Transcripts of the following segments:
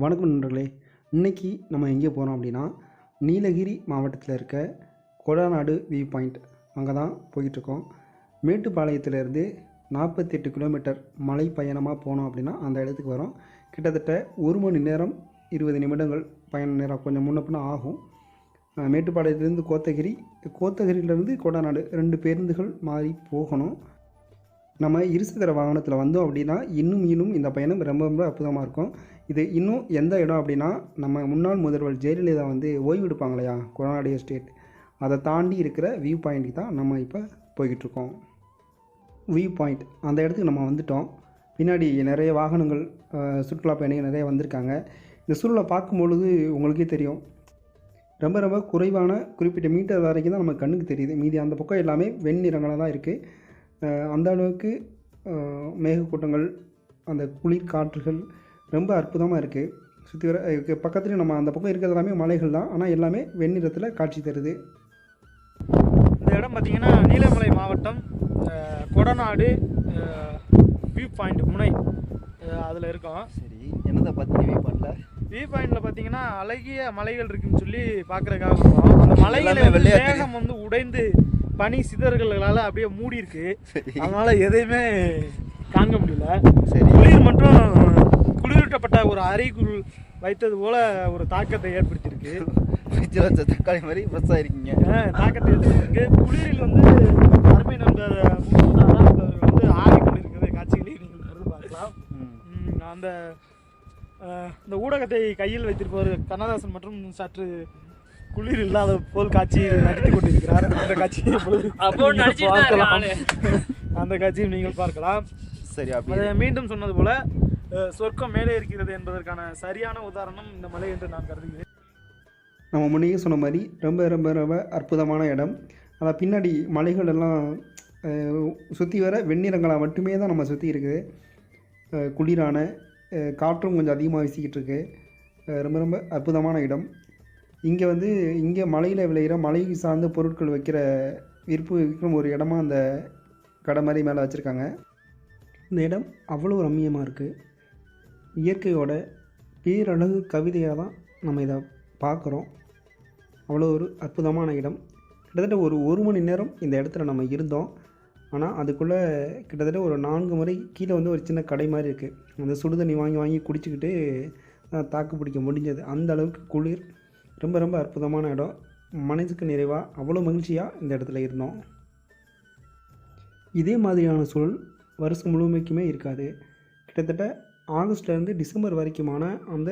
வணக்கம் நண்பர்களே. இன்றைக்கி நம்ம எங்கே போகிறோம் அப்படின்னா நீலகிரி மாவட்டத்தில் இருக்க கொடாநாடு வியூ பாயிண்ட் அங்கே தான் போயிட்டுருக்கோம். மேட்டுப்பாளையத்திலேருந்து நாற்பத்தெட்டு கிலோமீட்டர் மலை பயணமாக போனோம் அப்படின்னா அந்த இடத்துக்கு வரோம். கிட்டத்தட்ட ஒரு மணி நேரம் இருபது நிமிடங்கள் பயண நேரம் கொஞ்சம் முன்ன ஆகும். மேட்டுப்பாளையத்துலேருந்து கோத்தகிரி கோத்தகிரியிலேருந்து கொடாநாடு ரெண்டு பேருந்துகள் மாறி போகணும். நம்ம இருசக்கர வாகனத்தில் வந்தோம் அப்படின்னா இன்னும் இன்னும் இந்த பயணம் ரொம்ப ரொம்ப அற்புதமாக இருக்கும். இது இன்னும் எந்த இடம் அப்படின்னா நம்ம முன்னாள் முதல்வர் ஜெயலலிதா வந்து ஓய்வு எடுப்பாங்க இல்லையா? கொரோனாடைய ஸ்டேட் அதை தாண்டி இருக்கிற வியூ பாயிண்ட்டுக்கு தான் நம்ம இப்போ போய்கிட்டு இருக்கோம். வியூ பாயிண்ட் அந்த இடத்துக்கு நம்ம வந்துட்டோம். பின்னாடி நிறைய வாகனங்கள் சுற்றுலா பயணிகள் நிறைய வந்திருக்காங்க. இந்த சூழலை பார்க்கும்பொழுது உங்களுக்கே தெரியும். ரொம்ப ரொம்ப குறைவான குறிப்பிட்ட மீட்டர் வரைக்கும் தான் நம்ம கண்ணுக்கு தெரியுது. மீதி அந்த பக்கம் எல்லாமே வெண்ணிறங்களாக தான் இருக்குது அந்த அளவுக்கு மேகக்கூட்டங்கள் அந்த குளிர் காற்றுகள் ரொம்ப அற்புதமாக இருக்குது சுற்றி வர இதுக்கு பக்கத்துலேயும் நம்ம அந்த பக்கம் இருக்கிறது எல்லாமே மலைகள் தான். ஆனால் எல்லாமே வெண்ணிறத்தில் காட்சி தருது. இந்த இடம் பார்த்தீங்கன்னா நீலமலை மாவட்டம் கொடநாடு வியூ பாயிண்ட் முனை அதில் இருக்கோம். சரி என்னதை பற்றி வியூ பண்ணல வியூ பாயிண்டில் பார்த்தீங்கன்னா அழகிய மலைகள் இருக்குன்னு சொல்லி பார்க்குறதுக்காக போகிறோம் அந்த மலைகளை மேகம் வந்து உடைந்து பனி சிதறல்களால் அப்படியே மூடி இருக்கு அதனால எதையுமே காண்க முடியல. சரி. குளிர் மட்டும் குளிரூட்டப்பட்ட ஒரு அறைக்குள் வைத்தது போல ஒரு தாக்கத்தை ஏற்படுத்தியிருக்கு. ஃப்ரிட்ஜில் வச்ச தக்காளி மாதிரி ஃப்ரெஷ்ஷாக இருக்கீங்க தாக்கத்தை ஏற்படுத்தியிருக்கு. குளிரில் வந்து அருமை நண்பர் அவர் வந்து ஆடிக்கொண்டிருக்கிற காட்சிகளை நீங்கள் கருது பார்க்கலாம். அந்த இந்த ஊடகத்தை கையில் வைத்திருப்பவர் கண்ணதாசன் மற்றும் சற்று குளிர் இல்லாத போல் காட்சியில் நடித்துக் கொண்டிருக்கிறார். அந்த காட்சியை பார்க்கலாம். அந்த காட்சியும் நீங்கள் பார்க்கலாம். சரி அதை அப்படியே மீண்டும் சொன்னது போல சொர்க்கம் மேலே இருக்கிறது என்பதற்கான சரியான உதாரணம் இந்த மலை என்று நான் கருதுகிறேன். நம்ம முன்னையே சொன்ன மாதிரி ரொம்ப ரொம்ப ரொம்ப அற்புதமான இடம். அதான் பின்னாடி மலைகள் எல்லாம் சுற்றி வர வெண்ணிறங்களாக மட்டுமே தான் நம்ம சுற்றி இருக்குது. குளிரான காற்றும் கொஞ்சம் அதிகமாக வீசிக்கிட்டு இருக்கு. ரொம்ப ரொம்ப அற்புதமான இடம். இங்கே வந்து இங்கே மலையில் விளையிற மலை சார்ந்த பொருட்கள் வைக்கிற விற்பு விற்கும் ஒரு இடமா அந்த கடை மாதிரி மேலே வச்சுருக்காங்க. இந்த இடம் அவ்வளோ ரம்மியமாக இருக்குது இயற்கையோட பேரழகு கவிதையாக தான் நம்ம இதை பார்க்குறோம். அவ்வளோ ஒரு அற்புதமான இடம். கிட்டத்தட்ட ஒரு ஒரு மணி நேரம் இந்த இடத்துல நம்ம இருந்தோம். ஆனால் அதுக்குள்ளே கிட்டத்தட்ட ஒரு நான்கு முறை கீழே வந்து ஒரு சின்ன கடை மாதிரி இருக்குது அந்த சுடுதண்ணி வாங்கி வாங்கி குடிச்சிக்கிட்டு தாக்கு பிடிக்க முடிஞ்சது. அந்த அளவுக்கு குளிர் ரொம்ப ரொம்ப அற்புதமான இடம். மனதுக்கு நிறைவாக அவ்வளோ மகிழ்ச்சியாக இந்த இடத்துல இருந்தோம். இதே மாதிரியான சூழல் வருஷம் முழுமைக்குமே இருக்காது. கிட்டத்தட்ட ஆகஸ்ட்லேருந்து டிசம்பர் வரைக்குமான அந்த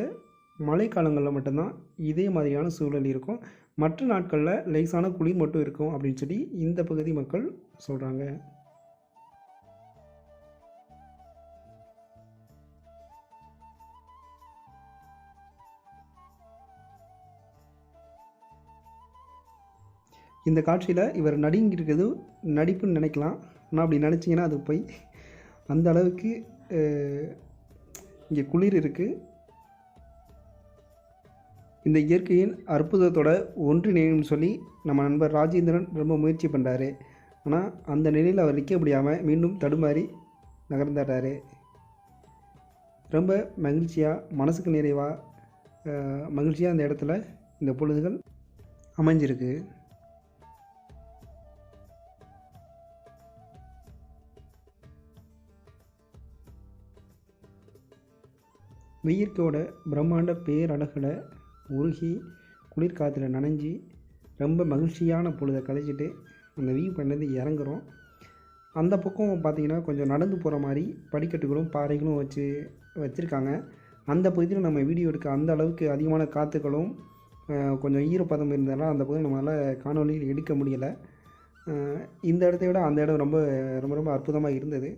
மழைக்காலங்களில் மட்டும்தான் இதே மாதிரியான சூழல் இருக்கும். மற்ற நாட்களில் லேசான குளிர் மட்டும் இருக்கும் அப்படின்னு சொல்லி இந்த பகுதி மக்கள் சொல்கிறாங்க இந்த காட்சியில் இவர் நடுங்கிருக்கிறது நடிப்புன்னு நினைக்கலாம். ஆனால் அப்படி நினச்சிங்கன்னா அது போய் அந்த அளவுக்கு இங்கே குளிர் இருக்குது இந்த இயற்கையின் அற்புதத்தோட ஒன்றிணையும் சொல்லி நம்ம நண்பர் ராஜேந்திரன் ரொம்ப முயற்சி பண்ணுறாரு ஆனால் அந்த நிலையில் அவர் நிற்க முடியாமல் மீண்டும் தடுமாறி நகர்ந்துடுறாரு ரொம்ப மகிழ்ச்சியாக மனசுக்கு நிறைவாக மகிழ்ச்சியாக அந்த இடத்துல இந்த பொழுதுகள் அமைஞ்சிருக்கு. வெயிற்கோட பிரம்மாண்ட பேரழகில் உருகி குளிர்காத்துல நனைஞ்சி ரொம்ப மகிழ்ச்சியான பொழுதை கழிச்சிட்டு அந்த வியூ பண்ணது இறங்குறோம். அந்த பக்கம் பார்த்தீங்கன்னா கொஞ்சம் நடந்து போகிற மாதிரி படிக்கட்டுகளும் பாறைகளும் வச்சு வச்சுருக்காங்க. அந்த பகுதியில் நம்ம வீடியோ எடுக்க அந்த அளவுக்கு அதிகமான காற்றுகளும் கொஞ்சம் ஈரப்பதம் இருந்ததால் அந்த பகுதியில் நம்மளால் காணொலியில் எடுக்க முடியலை. இந்த இடத்த விட அந்த இடம் ரொம்ப ரொம்ப ரொம்ப அற்புதமாக இருந்தது.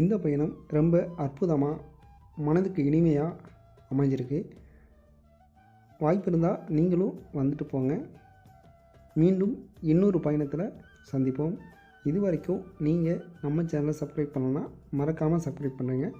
இந்த பயணம் ரொம்ப அற்புதமாக மனதுக்கு இனிமையாக அமைஞ்சிருக்கு. வாய்ப்பு இருந்தால் நீங்களும் வந்துட்டு போங்க. மீண்டும் இன்னொரு பயணத்தில் சந்திப்போம். இது வரைக்கும் நீங்கள் நம்ம சேனலை சப்ஸ்கிரைப் பண்ணலன்னா மறக்காமல் சப்ஸ்கிரைப் பண்ணுங்கள்